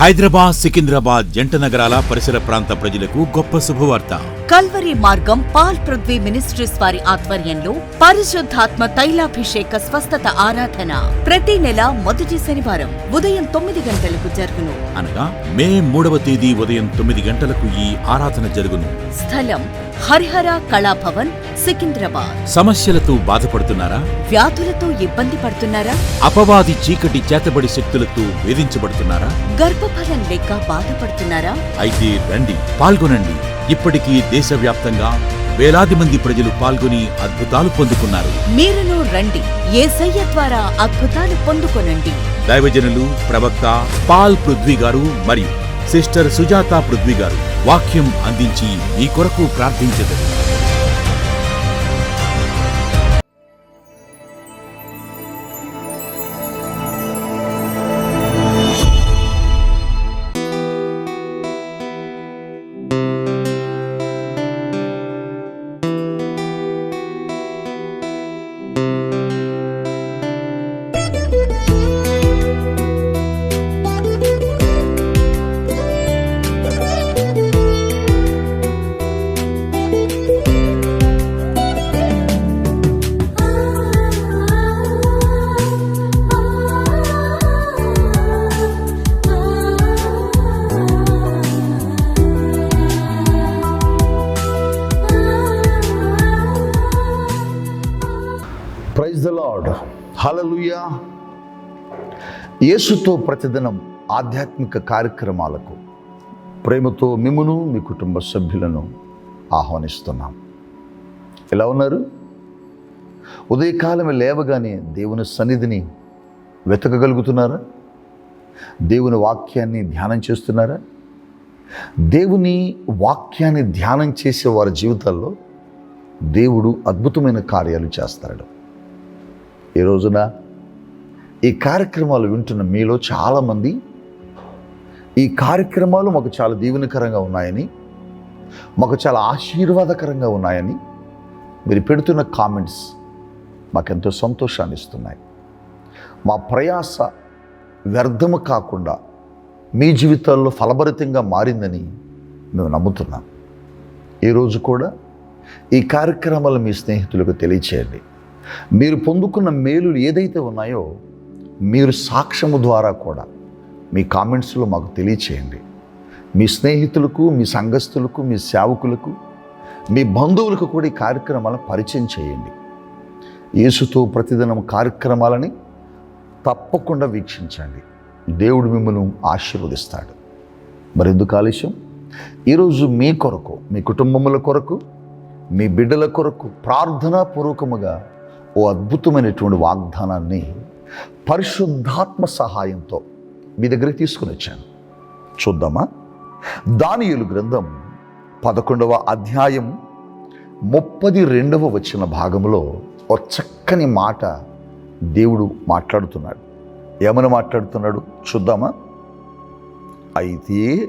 హైదరాబాద్ సికింద్రాబాద్ జంట నగరాల పరిసర ప్రాంత ప్రజలకు గొప్ప శుభవార్త. కల్వరి మార్గం పాల్ పృథ్వీ మినిస్ట్రీస్ వారి ఆధ్వర్యంలో పరిశుద్ధాత్మ తైలాభిషేక స్వస్థత ఆరాధన. ప్రతి నెల మొదటి శనివారం ఉదయం తొమ్మిది గంటలకు జరుగును. అనగా మే మూడవ తేదీ ఉదయం తొమ్మిది గంటలకు ఈ ఆరాధన జరుగును. స్థలం హరిహర కళాభవన్ సికింద్రాబాద్. సమస్యలతో బాధపడుతున్నారా? వ్యాధులతో ఇబ్బంది పడుతున్నారా? అపవాది చీకటి చేతబడి శక్తులతో వేధించబడుతున్నారా? గర్భఫలం లేక బాధపడుతున్నారా? అయితే రండి పాల్గొనండి. ఇప్పటికీ దేశవ్యాప్తంగా వేలాది మంది ప్రజలు పాల్గొని అద్భుతాలు పొందుకున్నారు. మీరును రండి. ఏసయ్య ద్వారా అద్భుతాలు పొందుకొనండి. దైవజనులు ప్రవక్త పాల్ పృథ్వీ గారు మరియు సిస్టర్ సుజాత పృథ్వీ గారు వాక్యం అందించి మీ కొరకు ప్రార్థించదు హాలలుయా యేసుతో ప్రతిదినం ఆధ్యాత్మిక కార్యక్రమాలకు ప్రేమతో మిమ్మును మీ కుటుంబ సభ్యులను ఆహ్వానిస్తున్నాం. ఎలా ఉన్నారు? ఉదయకాలమే లేవగానే దేవుని సన్నిధిని వెతకగలుగుతున్నారా? దేవుని వాక్యాన్ని ధ్యానం చేస్తున్నారా? దేవుని వాక్యాన్ని ధ్యానం చేసే వారి జీవితాల్లో దేవుడు అద్భుతమైన కార్యాలు చేస్తాడు. ఈ రోజున ఈ కార్యక్రమాలు వింటున్న మీలో చాలామంది ఈ కార్యక్రమాలు మాకు చాలా దీవెనకరంగా ఉన్నాయని మాకు చాలా ఆశీర్వాదకరంగా ఉన్నాయని మీరు పెడుతున్న కామెంట్స్ మాకెంతో సంతోషాన్ని ఇస్తున్నాయి. మా ప్రయాస వ్యర్థము కాకుండా మీ జీవితాల్లో ఫలభరితంగా మారిందని మేము నమ్ముతున్నాం. ఈరోజు కూడా ఈ కార్యక్రమాలు మీ స్నేహితులకు తెలియచేయండి. మీరు పొందుకున్న మేలులు ఏదైతే ఉన్నాయో మీరు సాక్ష్యము ద్వారా కూడా మీ కామెంట్స్లో మాకు తెలియచేయండి. మీ స్నేహితులకు మీ సంఘస్థులకు మీ సేవకులకు మీ బంధువులకు కూడా ఈ కార్యక్రమాలను పరిచయం చేయండి. యేసుతో ప్రతిదినం కార్యక్రమాలని తప్పకుండా వీక్షించండి. దేవుడు మిమ్మల్ని ఆశీర్వదిస్తాడు. మరెందుకు ఆలస్యం? ఈరోజు మీ కొరకు మీ కుటుంబముల కొరకు మీ బిడ్డల కొరకు ప్రార్థనాపూర్వకముగా ఓ అద్భుతమైనటువంటి వాగ్దానాన్ని పరిశుద్ధాత్మ సహాయంతో మీ దగ్గరికి తీసుకుని వచ్చాను. చూద్దామా? దానియులు గ్రంథం పదకొండవ అధ్యాయం ముప్పది రెండవ వచ్చిన భాగంలో ఒక చక్కని మాట దేవుడు మాట్లాడుతున్నాడు. ఏమని మాట్లాడుతున్నాడు? చూద్దామా? అయితే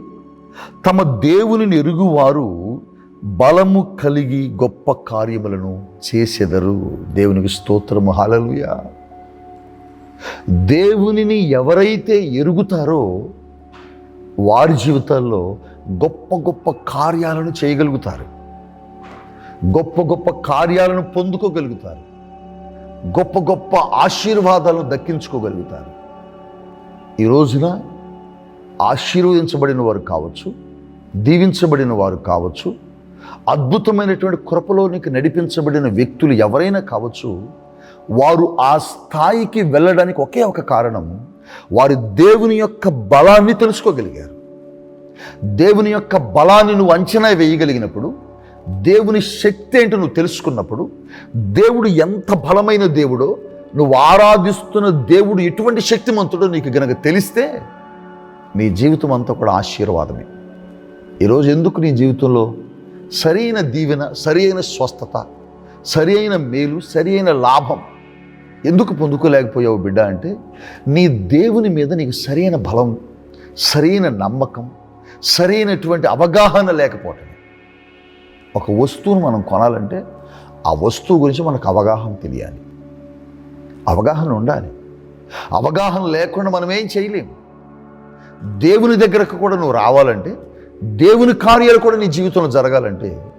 తమ దేవుని ఎరుగువారు బలము కలిగి గొప్ప కార్యములను చేసెదరు. దేవునికి స్తోత్రము. హాలలుయ దేవునిని ఎవరైతే ఎరుగుతారో వారి జీవితాల్లో గొప్ప గొప్ప కార్యాలను చేయగలుగుతారు. గొప్ప గొప్ప కార్యాలను పొందుకోగలుగుతారు. గొప్ప గొప్ప ఆశీర్వాదాలను దక్కించుకోగలుగుతారు. ఈ రోజున ఆశీర్వదించబడిన వారు కావచ్చు దీవించబడిన వారు కావచ్చు అద్భుతమైనటువంటి కృపలోనికి నడిపించబడిన వ్యక్తులు ఎవరైనా కావచ్చు వారు ఆ స్థాయికి వెళ్ళడానికి ఒకే ఒక కారణం వారి దేవుని యొక్క బలాన్ని తెలుసుకోగలిగారు. దేవుని యొక్క బలాన్ని నువ్వు అంచనా వేయగలిగినప్పుడు దేవుని శక్తి ఏంటో నువ్వు తెలుసుకున్నప్పుడు దేవుడు ఎంత బలమైన దేవుడో నువ్వు ఆరాధిస్తున్న దేవుడు ఎటువంటి శక్తిమంతుడో నీకు గనక తెలిస్తే నీ జీవితం అంతా కూడా ఆశీర్వాదమే. ఈరోజు ఎందుకు నీ జీవితంలో సరైన దీవెన సరైన స్వస్థత సరి అయిన మేలు సరైన లాభం ఎందుకు పొందుకోలేకపోయావు బిడ్డ అంటే నీ దేవుని మీద నీకు సరైన బలం సరైన నమ్మకం సరైనటువంటి అవగాహన లేకపోవటం ఒక వస్తువును మనం కొనాలంటే ఆ వస్తువు గురించి మనకు అవగాహన తెలియాలి. అవగాహన ఉండాలి. అవగాహన లేకుండా మనం ఏం చేయలేం. దేవుని దగ్గరకు కూడా నువ్వు రావాలంటే దేవుని కార్యాలు కూడా నీ జీవితంలో జరగాలంటే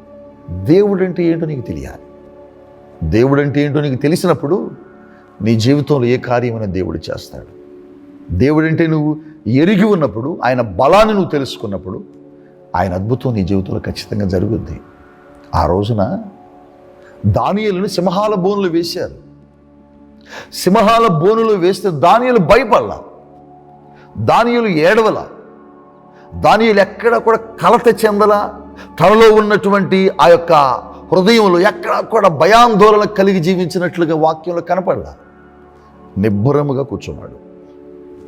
దేవుడు అంటే ఏంటో నీకు తెలియాలి. దేవుడు అంటే ఏంటో నీకు తెలిసినప్పుడు నీ జీవితంలో ఏ కార్యమైనా దేవుడు చేస్తాడు? దేవుడంటే నువ్వు ఎరిగి ఉన్నప్పుడు ఆయన బలాన్ని నువ్వు తెలుసుకున్నప్పుడు ఆయన అద్భుతం నీ జీవితంలో ఖచ్చితంగా జరుగుద్ది. ఆ రోజున దానియలను సింహాల బోనులు వేశారు. సింహాల బోనులు వేస్తే దానియలు భయపడలా. దానియలు ఏడవలా. దానియులు ఎక్కడ కూడా కలత చెందల. తనలో ఉన్నటువంటి ఆ యొక్క హృదయంలో ఎక్కడ కూడా భయాందోళన కలిగి జీవించినట్లుగా వాక్యంలో కనపడలా. నిబ్బరముగా కూర్చున్నాడు.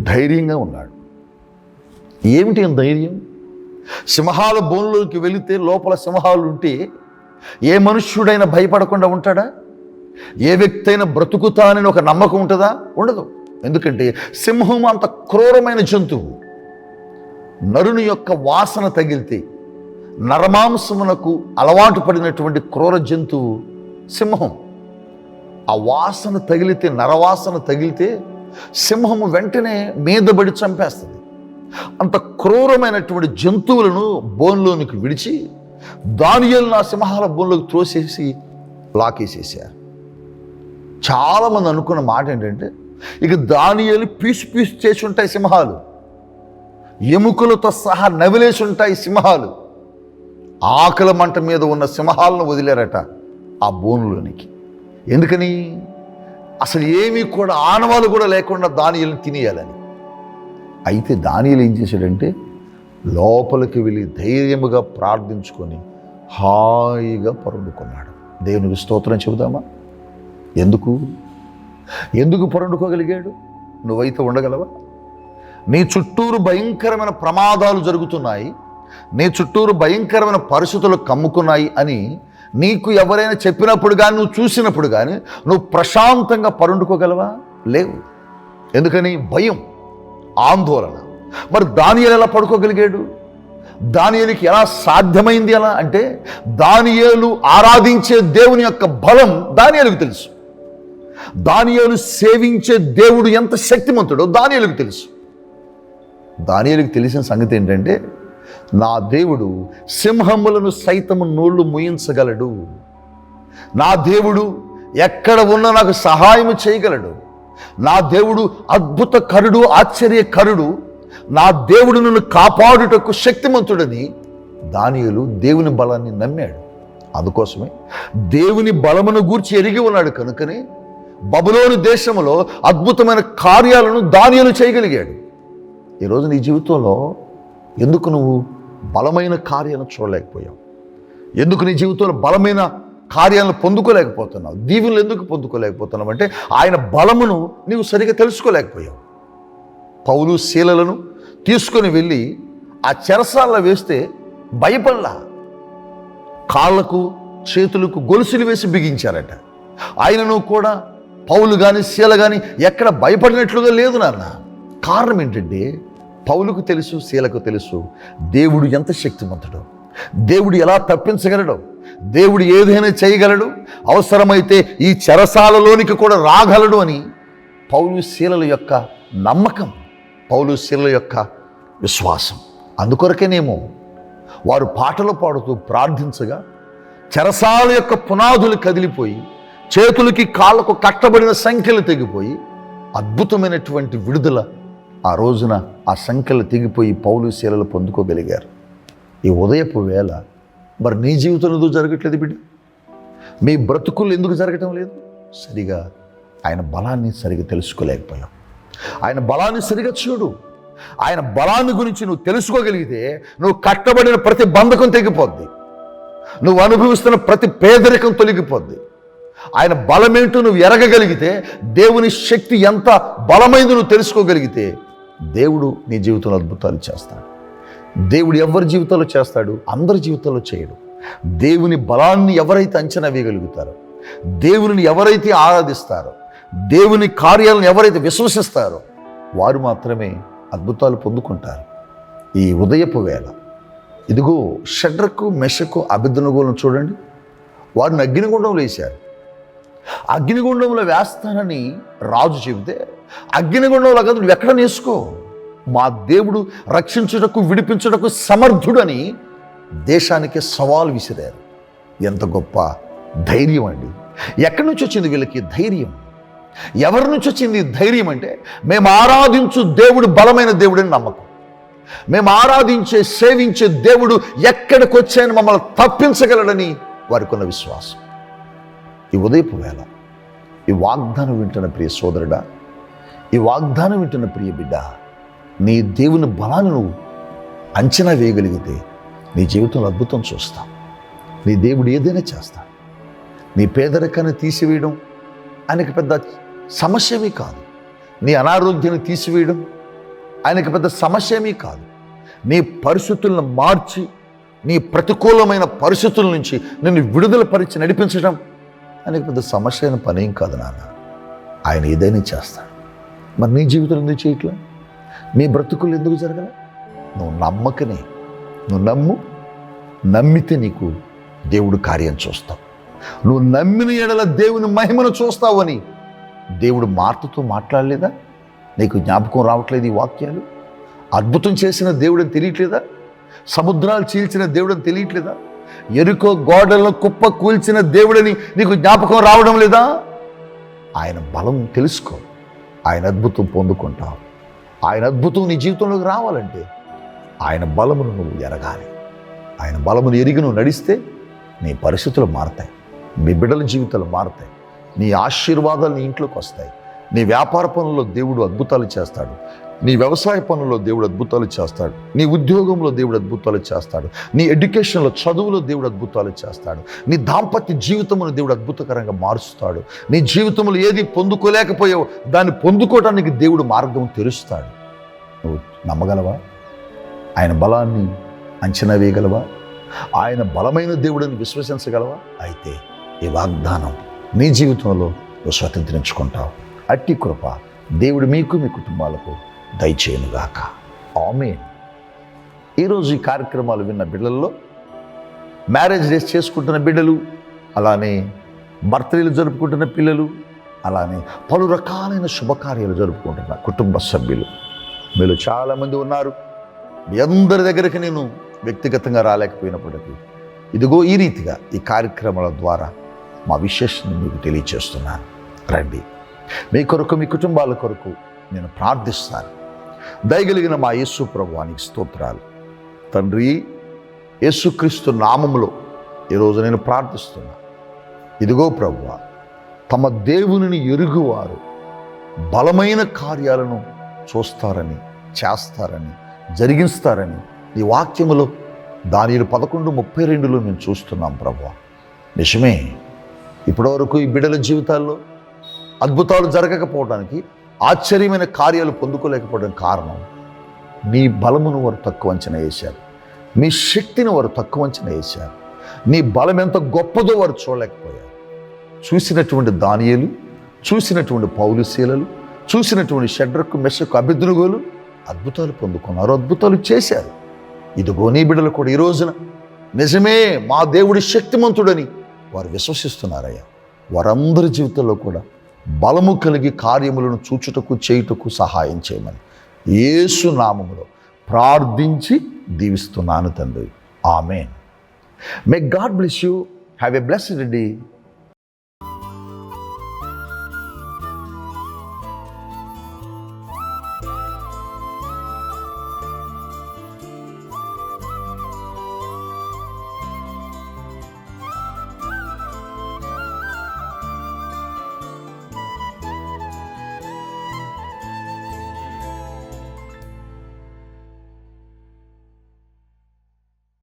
ధైర్యంగా ఉన్నాడు. ఏమిటి ధైర్యం? సింహాల బోన్లోకి వెళితే లోపల సింహాలు ఉంటే ఏ మనుష్యుడైనా భయపడకుండా ఉంటాడా? ఏ వ్యక్తి అయినా బ్రతుకుతానని ఒక నమ్మకం ఉంటుందా? ఉండదు. ఎందుకంటే సింహం అంత క్రూరమైన జంతువు. నరుని యొక్క వాసన తగిలితే నరమాంసమునకు అలవాటు పడినటువంటి క్రూర జంతువు సింహం. ఆ వాసన తగిలితే నరవాసన తగిలితే సింహము వెంటనే మీదబడి చంపేస్తుంది. అంత క్రూరమైనటువంటి జంతువులను బోన్లోనికి విడిచి దానియలను ఆ సింహాల బోన్లోకి త్రోసేసి లాకేసేసారు చాలామంది అనుకున్న మాట ఏంటంటే ఇక దానియలు పీసు పీసు చేసి ఉంటాయి సింహాలు. ఎముకలతో సహా నవిలేసి ఉంటాయి సింహాలు. ఆకలి మంట మీద ఉన్న సింహాలను వదిలేరట ఆ బోనులోనికి. ఎందుకని? అసలు ఏమీ కూడా ఆనవాలు కూడా లేకుండా దానియలను తినేయాలని. అయితే దానియలు ఏం చేశాడంటే లోపలికి వెళ్ళి ధైర్యముగా ప్రార్థించుకొని హాయిగా పరుండుకున్నాడు. దేవునికి స్తోత్రం చెబుదామా? ఎందుకు? ఎందుకు పరుండుకోగలిగాడు? నువ్వైతే ఉండగలవా? నీ చుట్టూరు భయంకరమైన ప్రమాదాలు జరుగుతున్నాయి నీ చుట్టూరు భయంకరమైన పరిస్థితులు కమ్ముకున్నాయి అని నీకు ఎవరైనా చెప్పినప్పుడు కానీ నువ్వు చూసినప్పుడు కానీ నువ్వు ప్రశాంతంగా పరుండుకోగలవా? లేవు. ఎందుకని? భయం ఆందోళన. మరి దానియలు ఎలా పడుకోగలిగాడు? దానియేలుకి ఎలా సాధ్యమైంది ఎలా అంటే దానియేలు ఆరాధించే దేవుని యొక్క బలం దానియలకు తెలుసు. దానియేలు సేవించే దేవుడు ఎంత శక్తిమంతుడో దానియలకు తెలుసు. దానియలకు తెలిసిన సంగతి ఏంటంటే నా దేవుడు సింహములను సైతము నోళ్ళు ముయించగలడు. నా దేవుడు ఎక్కడ ఉన్నా నాకు సహాయం చేయగలడు. నా దేవుడు అద్భుత కరుడు ఆశ్చర్యకరుడు నా దేవుడు నన్ను కాపాడుటకు శక్తిమంతుడని దానియులు దేవుని బలాన్ని నమ్మాడు. అందుకోసమే దేవుని బలమును గూర్చి ఎరిగి ఉన్నాడు కనుకనే బబులోని దేశంలో అద్భుతమైన కార్యాలను దానియలు చేయగలిగాడు. ఈరోజు నీ జీవితంలో ఎందుకు నువ్వు బలమైన కార్యాలను చూడలేకపోయావు? ఎందుకు నీ జీవితంలో బలమైన కార్యాలను పొందుకోలేకపోతున్నావు? దీవులు ఎందుకు పొందుకోలేకపోతున్నావు అంటే ఆయన బలమును నీవు సరిగా తెలుసుకోలేకపోయావు. పౌలు శీలలను తీసుకొని వెళ్ళి ఆ చెరసాల్లో వేస్తే భయపడలా. కాళ్ళకు చేతులకు గొలుసులు వేసి బిగించారట. ఆయనను కూడా పౌలు కానీ శీల కానీ ఎక్కడ భయపడినట్లుగా లేదు నాన్న. కారణం ఏంటంటే పౌలుకు తెలుసు శీలకు తెలుసు. దేవుడు ఎంత శక్తిమంతుడు. దేవుడు ఎలా తప్పించగలడు. దేవుడు ఏదైనా చేయగలడు. అవసరమైతే ఈ చెరసాలలోనికి కూడా రాగలడు అని పౌలు శీలల యొక్క నమ్మకం పౌలు శీలల యొక్క విశ్వాసం. అందుకొరకేనేమో వారు పాటలు పాడుతూ ప్రార్థించగా చెరసాల యొక్క పునాదులు కదిలిపోయి చేతులకి కాళ్ళకు కట్టబడిన సంఖ్యలు తెగిపోయి అద్భుతమైనటువంటి విడుదల ఆ రోజున ఆ సంఖ్యలు తెగిపోయి పౌలు శీలలు పొందుకోగలిగారు. ఈ ఉదయపు వేళ మరి నీ జీవితంలో ఎందుకు జరగట్లేదు బిడ్డ? మీ బ్రతుకులు ఎందుకు జరగటం లేదు? సరిగా ఆయన బలాన్ని సరిగా తెలుసుకోలేకపోయావు. ఆయన బలాన్ని సరిగా చూడు. ఆయన బలాన్ని గురించి నువ్వు తెలుసుకోగలిగితే నువ్వు కట్టబడిన ప్రతి బంధకం తెగిపోద్ది. నువ్వు అనుభవిస్తున్న ప్రతి పేదరికం తొలగిపోద్ది. ఆయన బలమేంటో నువ్వు ఎరగగలిగితే దేవుని శక్తి ఎంత బలమైందో నువ్వు తెలుసుకోగలిగితే దేవుడు నీ జీవితంలో అద్భుతాలు చేస్తాడు. దేవుడు ఎవరి జీవితంలో చేస్తాడు? అందరి జీవితంలో చేయడు. దేవుని బలాన్ని ఎవరైతే అంచనా వేయగలుగుతారో దేవుని ఎవరైతే ఆరాధిస్తారో దేవుని కార్యాలను ఎవరైతే విశ్వసిస్తారో వారు మాత్రమే అద్భుతాలు పొందుకుంటారు. ఈ ఉదయపు వేళ ఇదిగో షడ్రకు మెషకు అభిద్నగోలను చూడండి. వారిని అగ్నిగుండంలో వేశారు. అగ్నిగుండంలో వేస్తానని రాజు చెబితే అగ్నిగుండంలో కదా నువ్వు ఎక్కడ నేసుకో? మా దేవుడు రక్షించుటకు విడిపించుటకు సమర్థుడని దేశానికి సవాల్ విసిరారు. ఎంత గొప్ప ధైర్యం అండి. ఎక్కడి నుంచి వచ్చింది వీళ్ళకి ధైర్యం? ఎవరి నుంచి వచ్చింది ధైర్యం అంటే మేము ఆరాధించు దేవుడు బలమైన దేవుడని నమ్మకం. మేము ఆరాధించే సేవించే దేవుడు ఎక్కడికి వచ్చాయని మమ్మల్ని తప్పించగలడని వారికి ఉన్న విశ్వాసం. ఈ ఉదయపు వేళ ఈ వాగ్దానం వింటున్న ప్రియ సోదరుడా ఈ వాగ్దానం వింటున్న ప్రియ బిడ్డ నీ దేవుని బలాన్ని నువ్వు అంచనా వేయగలిగితే నీ జీవితంలో అద్భుతం చూస్తా. నీ దేవుడు ఏదైనా చేస్తా నీ పేదరికాన్ని తీసివేయడం ఆయనకి పెద్ద సమస్యమే కాదు. నీ అనారోగ్యాన్ని తీసివేయడం ఆయనకు పెద్ద సమస్యమే కాదు. నీ పరిస్థితులను మార్చి నీ ప్రతికూలమైన పరిస్థితుల నుంచి నిన్ను విడుదల పరిచి నడిపించడం ఆయనకు పెద్ద సమస్య అయిన పని ఏం కాదు నాన్న. ఆయన ఏదైనా చేస్తాడు. మరి నీ జీవితంలో ఎందుకు చేయట్లా? నీ బ్రతుకులు ఎందుకు జరగల? నువ్వు నమ్మకనే. నువ్వు నమ్ము. నమ్మితే నీకు దేవుడు కార్యం చూస్తావు. నువ్వు నమ్మిన ఎడల దేవుని మహిమను చూస్తావని దేవుడు మార్తతో మాట్లాడలేదా? నీకు జ్ఞాపకం రావట్లేదు ఈ వాక్యాలు? అద్భుతం చేసిన దేవుడని తెలియట్లేదా? సముద్రాలు చీల్చిన దేవుడని తెలియట్లేదా? ఎరుకో గోడలను కుప్ప కూల్చిన దేవుడని నీకు జ్ఞాపకం రావడం లేదా? ఆయన బలం తెలుసుకో. ఆయన అద్భుతం పొందుకుంటావు. ఆయన అద్భుతం నీ జీవితంలోకి రావాలంటే ఆయన బలమును నువ్వు ఎరగాలి. ఆయన బలమును ఎరిగి నువ్వు నడిస్తే నీ పరిస్థితులు మారతాయి. మీ బిడ్డల జీవితాలు మారతాయి. నీ ఆశీర్వాదాలు నీ ఇంట్లోకి వస్తాయి. నీ వ్యాపార పనుల్లో దేవుడు అద్భుతాలు చేస్తాడు. నీ వ్యవసాయ పనుల్లో దేవుడు అద్భుతాలు చేస్తాడు. నీ ఉద్యోగంలో దేవుడు అద్భుతాలు చేస్తాడు. నీ ఎడ్యుకేషన్లో చదువులో దేవుడు అద్భుతాలు చేస్తాడు. నీ దాంపత్య జీవితమును దేవుడు అద్భుతకరంగా మారుస్తాడు. నీ జీవితంలో ఏది పొందుకోలేకపోయావో దాన్ని పొందుకోవడానికి దేవుడు మార్గం తెరుస్తాడు. నువ్వు నమ్మగలవా? ఆయన బలాన్ని అంచనా వేయగలవా? ఆయన బలమైన దేవుడిని విశ్వసించగలవా? అయితే ఈ వాగ్దానం నీ జీవితంలో నువ్వు స్వతంత్రించుకుంటావు. అట్టి కృప దేవుడు మీకు మీ కుటుంబాలకు దయచేయనుగాక. ఆమె ఈరోజు ఈ కార్యక్రమాలు విన్న బిడ్డల్లో మ్యారేజ్ డేస్ చేసుకుంటున్న బిడ్డలు అలానే బర్త్డేలు జరుపుకుంటున్న పిల్లలు అలానే పలు రకాలైన శుభకార్యాలు జరుపుకుంటున్న కుటుంబ సభ్యులు. మీరు చాలామంది ఉన్నారు. మీ అందరి దగ్గరికి నేను వ్యక్తిగతంగా రాలేకపోయినప్పటికీ ఇదిగో ఈ రీతిగా ఈ కార్యక్రమాల ద్వారా మా విశేషాన్ని మీకు తెలియచేస్తున్నాను రండి. మీ కొరకు మీ కుటుంబాల కొరకు నేను ప్రార్థిస్తాను. దయగలిగిన మా యేసు ప్రభువానికి స్తోత్రాలు. తండ్రి యేసుక్రీస్తు నామములో ఈరోజు నేను ప్రార్థిస్తున్నా. ఇదిగో ప్రభువ తమ దేవునిని ఎరుగువారు బలమైన కార్యాలను చూస్తారని చేస్తారని జరిగిస్తారని ఈ వాక్యములో దాని పదకొండు ముప్పై రెండులో మేము చూస్తున్నాం ప్రభు. నిజమే ఇప్పటివరకు ఈ బిడ్డల జీవితాల్లో అద్భుతాలు జరగకపోవడానికి ఆశ్చర్యమైన కార్యాలు పొందుకోలేకపోవడం కారణం నీ బలమును వారు తక్కువ అంచనా వేశారు. మీ శక్తిని వారు తక్కువ అంచనా వేశారు. నీ బలం ఎంత గొప్పదో వారు చూడలేకపోయారు. చూసినటువంటి దానియలు చూసినటువంటి పౌలుశీలలు చూసినటువంటి షడ్రకు మెషకు అభిద్రుగోలు అద్భుతాలు పొందుకున్నారు అద్భుతాలు చేశారు. ఇదిగో నీ బిడ్డలు కూడా ఈ రోజున నిజమే మా దేవుడి శక్తిమంతుడని వారు విశ్వసిస్తున్నారయ్యా. వారందరి జీవితంలో కూడా బలము కలిగి కార్యములను చూచుటకు చేయుటకు సహాయం చేయమని. యేసు నామములో ప్రార్థించి దీవిస్తున్నాను తండ్రి. Amen. May God bless you have a blessed day